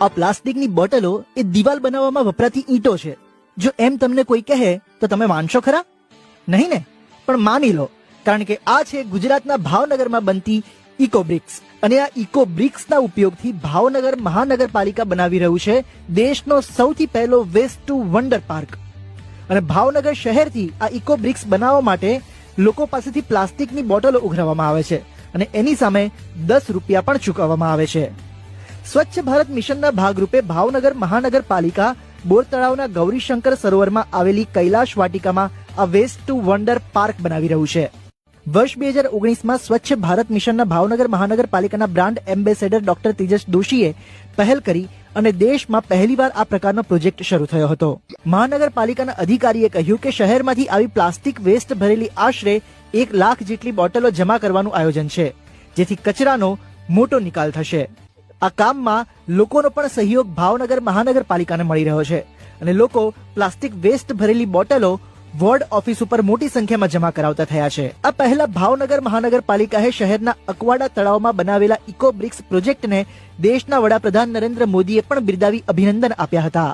આ પ્લાસ્ટિકની બોટલો એ દિવાલ બનાવવામાં વપરાતી ઈંટો છે. જો એમ તમને કોઈ કહે, તો તમે માનશો ખરા? નહીં ને? પણ માની લો, કારણ કે આ છે ગુજરાતના ભાવનગરમાં બનતી ઇકોબ્રિક્સ. અને આ ઇકોબ્રિક્સના ઉપયોગથી ભાવનગર મહાનગરપાલિકા બનાવી રહ્યું છે દેશનો સૌથી પહેલો વેસ્ટ ટુ વન્ડર પાર્ક અને ભાવનગર શહેરથી આ ઇકોબ્રિક્સ બનાવવા માટે લોકો પાસેથી પ્લાસ્ટિકની બોટલો ઉઘરાવવામાં આવે છે. અને એની સામે દસ રૂપિયા પણ ચૂકવવામાં આવે છે. સ્વચ્છ ભારત મિશનના ભાગરૂપે ભાવનગર મહાનગરપાલિકા બોર તળાવના ગૌરીશંકર સરોવરમાં આવેલી કૈલાશ વાટિકામાં આ વેસ્ટ ટુ વન્ડર પાર્ક બનાવી રહ્યું છે. વર્ષ બે હજાર ઓગણીસમાં સ્વચ્છ ભારત મિશનના ભાવનગર મહાનગરપાલિકાના બ્રાન્ડ એમ્બેસેડર ડોક્ટર તેજસ દોશીએ પહેલ કરી અને દેશમાં પહેલીવાર આ પ્રકારનો પ્રોજેક્ટ શરૂ થયો હતો. મહાનગરપાલિકાના અધિકારીએ કહ્યું કે શહેરમાંથી આવી પ્લાસ્ટિક વેસ્ટ ભરેલી આશરે એક લાખ જેટલી બોટલો જમા કરવાનું આયોજન છે, જેથી કચરાનો મોટો નિકાલ થશે. આ કામમાં લોકોનો પણ સહયોગ ભાવનગર મહાનગરપાલિકાને મળી રહ્યો છે અને લોકો પ્લાસ્ટિક વેસ્ટ ભરેલી બોટલો વોર્ડ ઓફિસ ઉપર મોટી સંખ્યામાં જમા કરાવતા થયા છે. આ પહેલા ભાવનગર મહાનગરપાલિકાએ શહેરના અકવાડા તળાવમાં બનાવેલા ઇકો બ્રિક્સ પ્રોજેક્ટને દેશના વડાપ્રધાન નરેન્દ્ર મોદીએ પણ બિરદાવી અભિનંદન આપ્યા હતા.